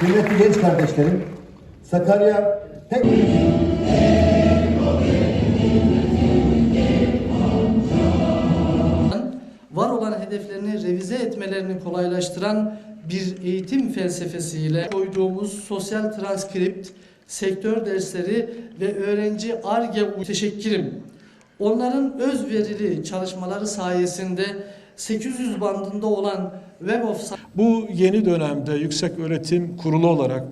Kıymetli genç kardeşlerim, Sakarya tek... var olan hedeflerini revize etmelerini kolaylaştıran bir eğitim felsefesiyle koyduğumuz sosyal transkript, sektör dersleri ve öğrenci ARGE müteşekkirim. Onların özverili çalışmaları sayesinde 800 bandında olan Web of Bu yeni dönemde Yüksek Öğretim Kurulu olarak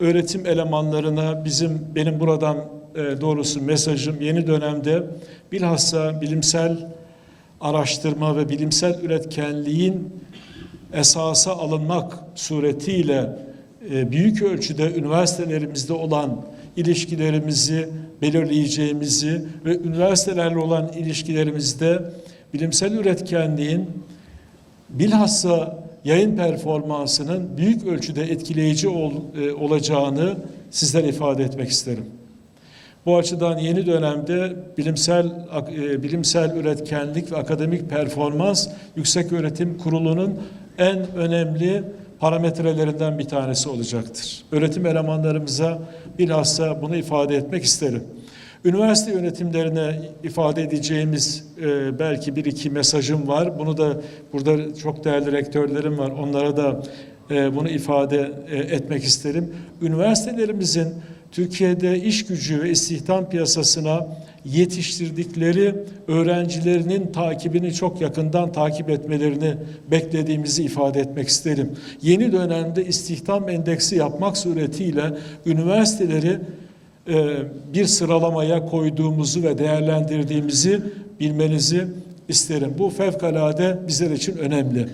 öğretim elemanlarına bizim benim buradan e, doğrusu mesajım yeni dönemde bilhassa bilimsel araştırma ve bilimsel üretkenliğin esasa alınmak suretiyle e, büyük ölçüde üniversitelerimizde olan ilişkilerimizi belirleyeceğimizi ve üniversitelerle olan ilişkilerimizde bilimsel üretkenliğin bilhassa yayın performansının büyük ölçüde etkileyici ol, e, olacağını sizlere ifade etmek isterim. Bu açıdan yeni dönemde bilimsel e, bilimsel üretkenlik ve akademik performans Yüksek Öğretim Kurulu'nun en önemli parametrelerinden bir tanesi olacaktır. Öğretim elemanlarımıza bilhassa bunu ifade etmek isterim. Üniversite yönetimlerine ifade edeceğimiz e, belki bir iki mesajım var. Bunu da burada çok değerli rektörlerim var. Onlara da e, bunu ifade e, etmek isterim. Üniversitelerimizin Türkiye'de iş gücü ve istihdam piyasasına yetiştirdikleri öğrencilerinin takibini çok yakından takip etmelerini beklediğimizi ifade etmek isterim. Yeni dönemde istihdam endeksi yapmak suretiyle üniversiteleri bir sıralamaya koyduğumuzu ve değerlendirdiğimizi bilmenizi isterim. Bu fevkalade bizler için önemli.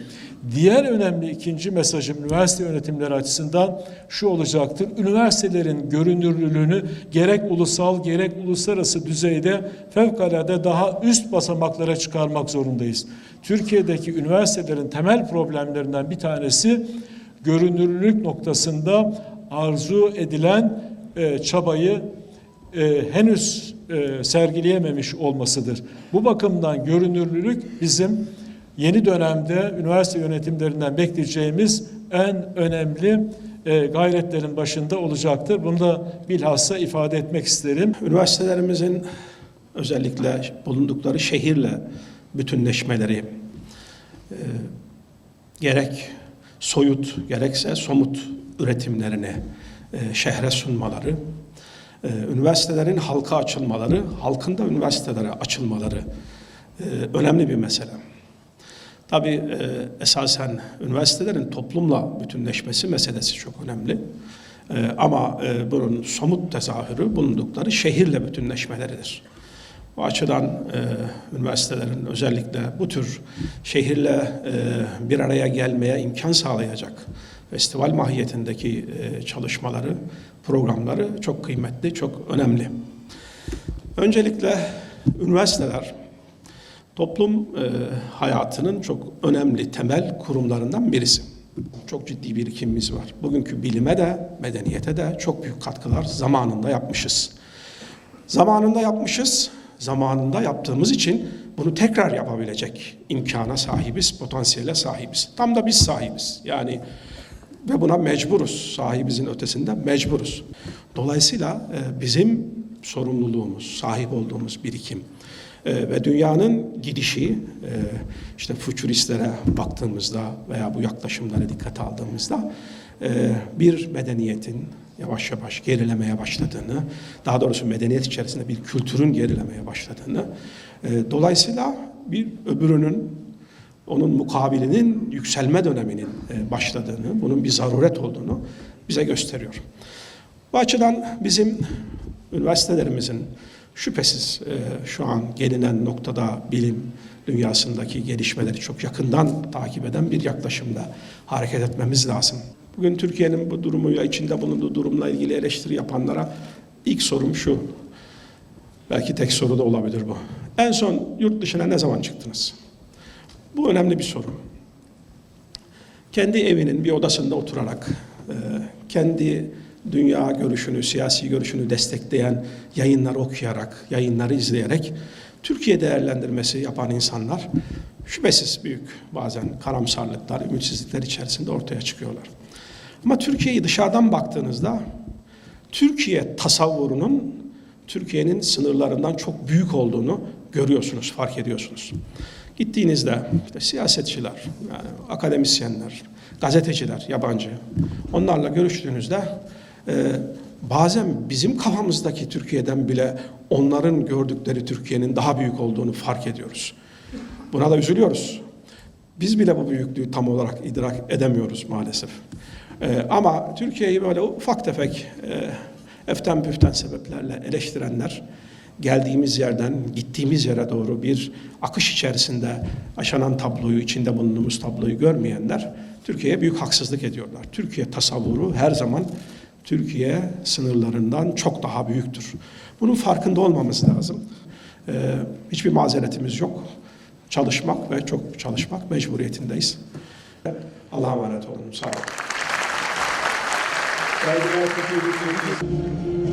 Diğer önemli ikinci mesajım üniversite yönetimleri açısından şu olacaktır. Üniversitelerin görünürlülüğünü gerek ulusal gerek uluslararası düzeyde fevkalade daha üst basamaklara çıkarmak zorundayız. Türkiye'deki üniversitelerin temel problemlerinden bir tanesi görünürlülük noktasında arzu edilen e, çabayı e, henüz e, sergileyememiş olmasıdır. Bu bakımdan görünürlülük bizim yeni dönemde üniversite yönetimlerinden bekleyeceğimiz en önemli gayretlerin başında olacaktır. Bunu da bilhassa ifade etmek isterim. Üniversitelerimizin özellikle bulundukları şehirle bütünleşmeleri gerek soyut gerekse somut üretimlerini e, şehre sunmaları, e, üniversitelerin halka açılmaları, halkın da üniversitelere açılmaları e, önemli bir mesele. Tabii e, esasen üniversitelerin toplumla bütünleşmesi meselesi çok önemli. E, ama bunun somut tezahürü bulundukları şehirle bütünleşmeleridir. Bu açıdan e, üniversitelerin özellikle bu tür şehirle e, bir araya gelmeye imkan sağlayacak festival mahiyetindeki e, çalışmaları, programları çok kıymetli, çok önemli. Öncelikle üniversiteler toplum e, hayatının çok önemli temel kurumlarından birisi. Çok ciddi birikimimiz var. Bugünkü bilime de, medeniyete de çok büyük katkılar zamanında yapmışız. Zamanında yapmışız, zamanında yaptığımız için bunu tekrar yapabilecek imkana sahibiz, potansiyele sahibiz. Tam da biz sahibiz. Yani ve buna mecburuz. Sahibimizin ötesinde mecburuz. Dolayısıyla e, bizim sorumluluğumuz, sahip olduğumuz birikim e, ve dünyanın gidişi e, işte fütüristlere baktığımızda veya bu yaklaşımlara dikkat aldığımızda bir medeniyetin yavaş yavaş gerilemeye başladığını, daha doğrusu medeniyet içerisinde bir kültürün gerilemeye başladığını, e, dolayısıyla bir öbürünün onun mukabilinin yükselme döneminin e, başladığını, bunun bir zaruret olduğunu bize gösteriyor. Bu açıdan bizim üniversitelerimizin şüphesiz e, şu an gelinen noktada bilim dünyasındaki gelişmeleri çok yakından takip eden bir yaklaşımda hareket etmemiz lazım. Bugün Türkiye'nin bu durumuyla, içinde bulunduğu durumla ilgili eleştiri yapanlara ilk sorum şu. Belki tek soru da olabilir bu. En son yurt dışına ne zaman çıktınız? Bu önemli bir soru. Kendi evinin bir odasında oturarak, e, kendi dünya görüşünü, siyasi görüşünü destekleyen yayınları okuyarak, yayınları izleyerek Türkiye değerlendirmesi yapan insanlar şüphesiz büyük bazen karamsarlıklar, ümitsizlikler içerisinde ortaya çıkıyorlar. Ama Türkiye'yi dışarıdan baktığınızda Türkiye tasavvurunun Türkiye'nin sınırlarından çok büyük olduğunu görüyorsunuz, fark ediyorsunuz. Gittiğinizde işte siyasetçiler, yani akademisyenler, gazeteciler, yabancı onlarla görüştüğünüzde e, bazen bizim kafamızdaki Türkiye'den bile onların gördükleri Türkiye'nin daha büyük olduğunu fark ediyoruz. Buna da üzülüyoruz. Biz bile bu büyüklüğü tam olarak idrak edemiyoruz maalesef. Ee, ama Türkiye'yi böyle ufak tefek e, eften püften sebeplerle eleştirenler geldiğimiz yerden gittiğimiz yere doğru bir akış içerisinde yaşanan tabloyu, içinde bulunduğumuz tabloyu görmeyenler Türkiye'ye büyük haksızlık ediyorlar. Türkiye tasavvuru her zaman Türkiye sınırlarından çok daha büyüktür. Bunun farkında olmamız lazım. Ee, hiçbir mazeretimiz yok. Çalışmak ve çok çalışmak mecburiyetindeyiz. Allah'a emanet olun. Sağ olun. ライブをお聞。